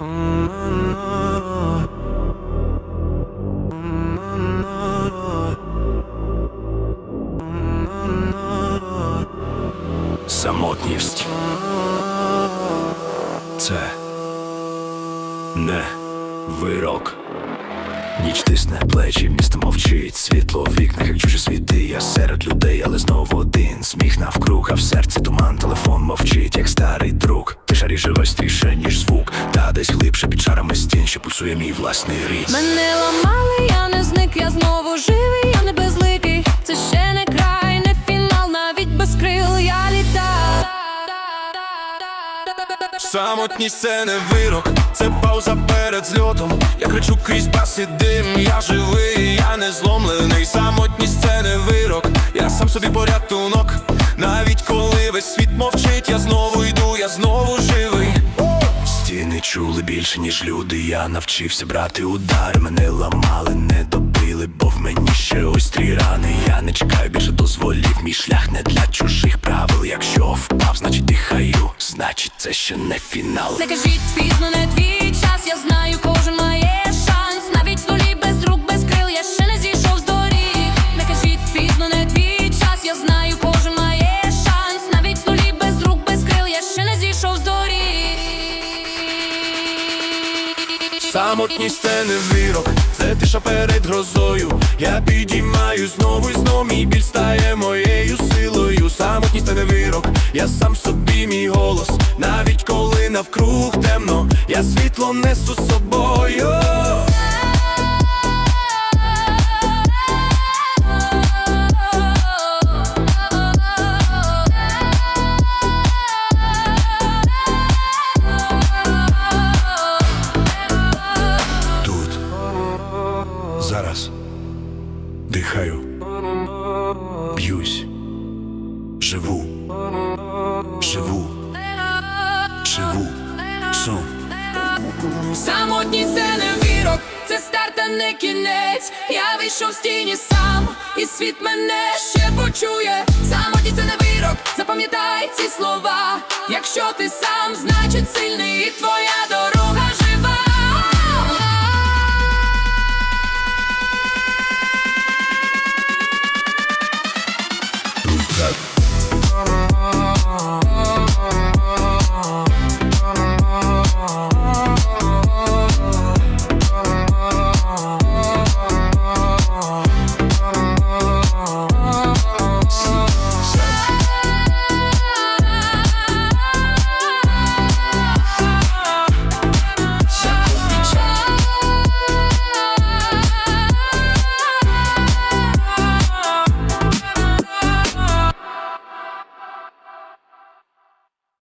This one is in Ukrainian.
Самотність. Це не вирок. Ніч тисне плечі, місто мовчить, світло в вікнах, як чужі світи. Я серед людей, але знову один. Стін, мій власний рід. Мене ламали, я не зник, я знову живий, я не безликий. Це ще не край, не фінал, навіть без крил я літаю. Самотність це не вирок, це пауза перед зльотом. Я кричу крізь бас і дим, я живий, я не зломлений. Самотність це не вирок, я сам собі порятунок. Чули більше, ніж люди. Я навчився брати удари. Мене ламали, не добили, бо в мені ще острі рани. Я не чекаю більше дозволів. Мій шлях не для чужих правил. Якщо впав, значить дихаю. Значить, це ще не фінал. Не кажіть пізно, не твій час, я знаю, кожен має Самотність це не вирок, це тиша перед грозою. Я підіймаю знову і знову мій біль стає моєю силою. Самотність це не вирок, я сам собі мій голос. Навіть коли навкруг темно, я світло несу собою. Б'юсь, живу, живу, живу, сум. Самотність це не вірок, це старт, а не кінець. Я вийшов з тіні сам, і світ мене ще почує. Самотність це не вирок, запам'ятай ці слова. Якщо ти сам, значить сильний і твоя Club.